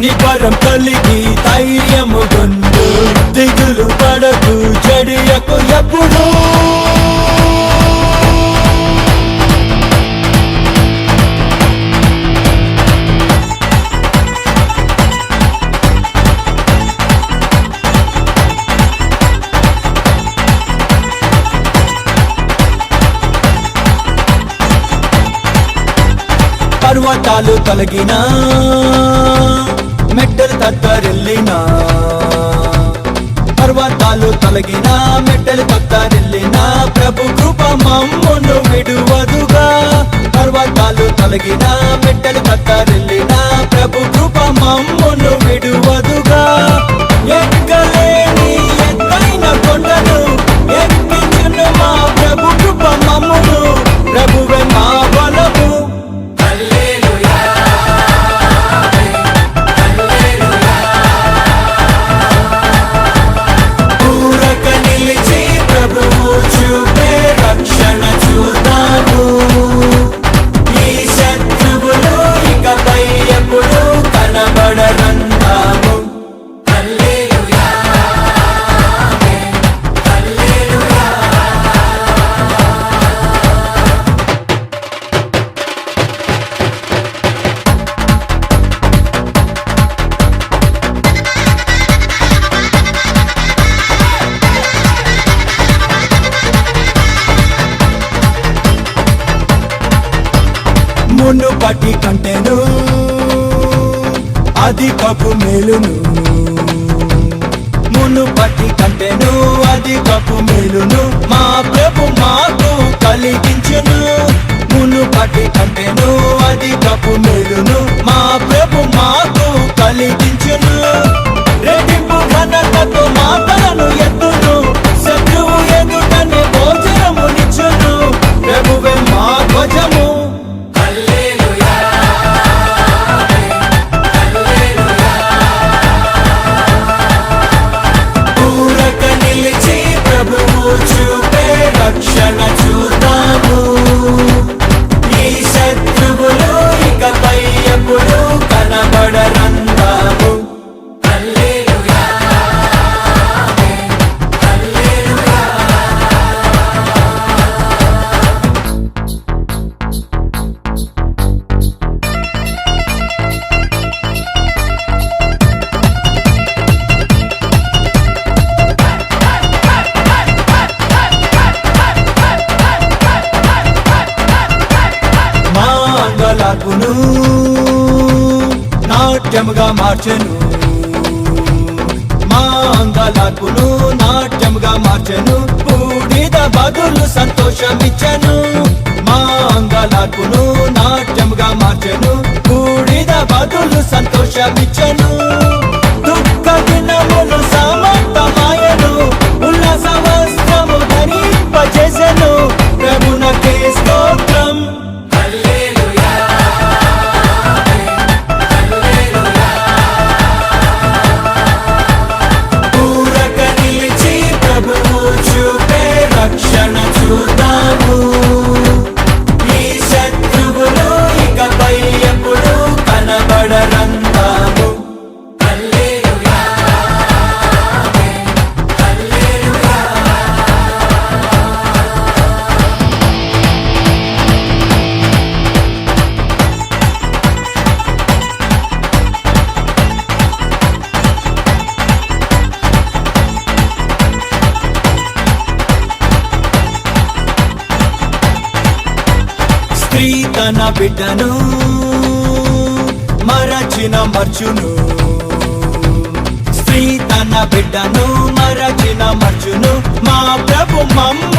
నిబరం కలిగి ధైర్యము గుండు దిగులు పడకు చెడియకు ఎప్పుడు. పర్వతాలు తొలగినా. మెట్టలు తట్టారెళ్ళినా పర్వతాలు తొలగినా మెట్టలు తట్టారెళ్ళినా ప్రభు కృప మమ్మును విడువదుగా. పర్వతాలు తొలగినా మెట్టలు తత్తరిల్లినా అది కపు మేలును. మునుపటి కంటెను అధికపు మేలును. మా ప్రభు మాకు కలిగించును. మునుపటి కంటెను అధికపు మేలును. మా ప్రభు మాకు కలిగి నాట్యముగా మార్చెను. మా అంగలాకును నాట్యముగా మార్చెను. బూడిద బదులు సంతోషమిచ్చను. మా అంగలాకును నాట్యముగా మార్చెను. బూడిద బదులు సంతోషమిచ్చను. నా బిడ్డను మరచిన మర్చును. స్త్రీ తన బిడ్డను మరచిన మర్చును. మా ప్రభు మమ్మ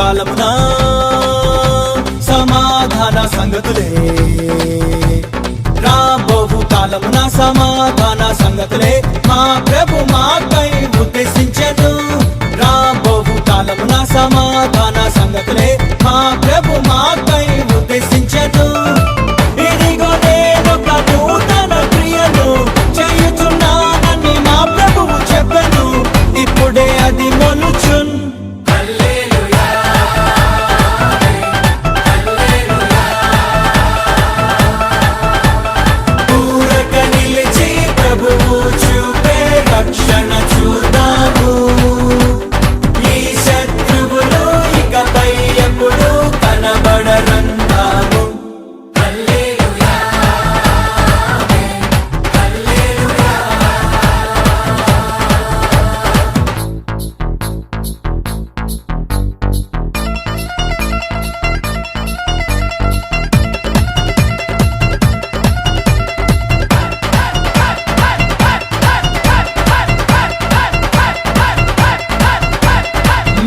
కాలమున సమాధాన సంగతులే. రాబోవు కాలమున సమాధాన సంగతులే. మా ప్రభు మాపై ఉద్దేశించను. రాబోవు కాలమున సమాధాన సంగతులే.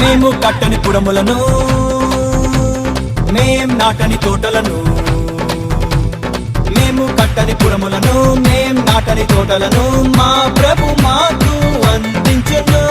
మేము కట్టని పురములను మేం నాటని తోటలను. మేము కట్టని పురములను మేం నాటని తోటలను మా ప్రభు మాకు అందించను.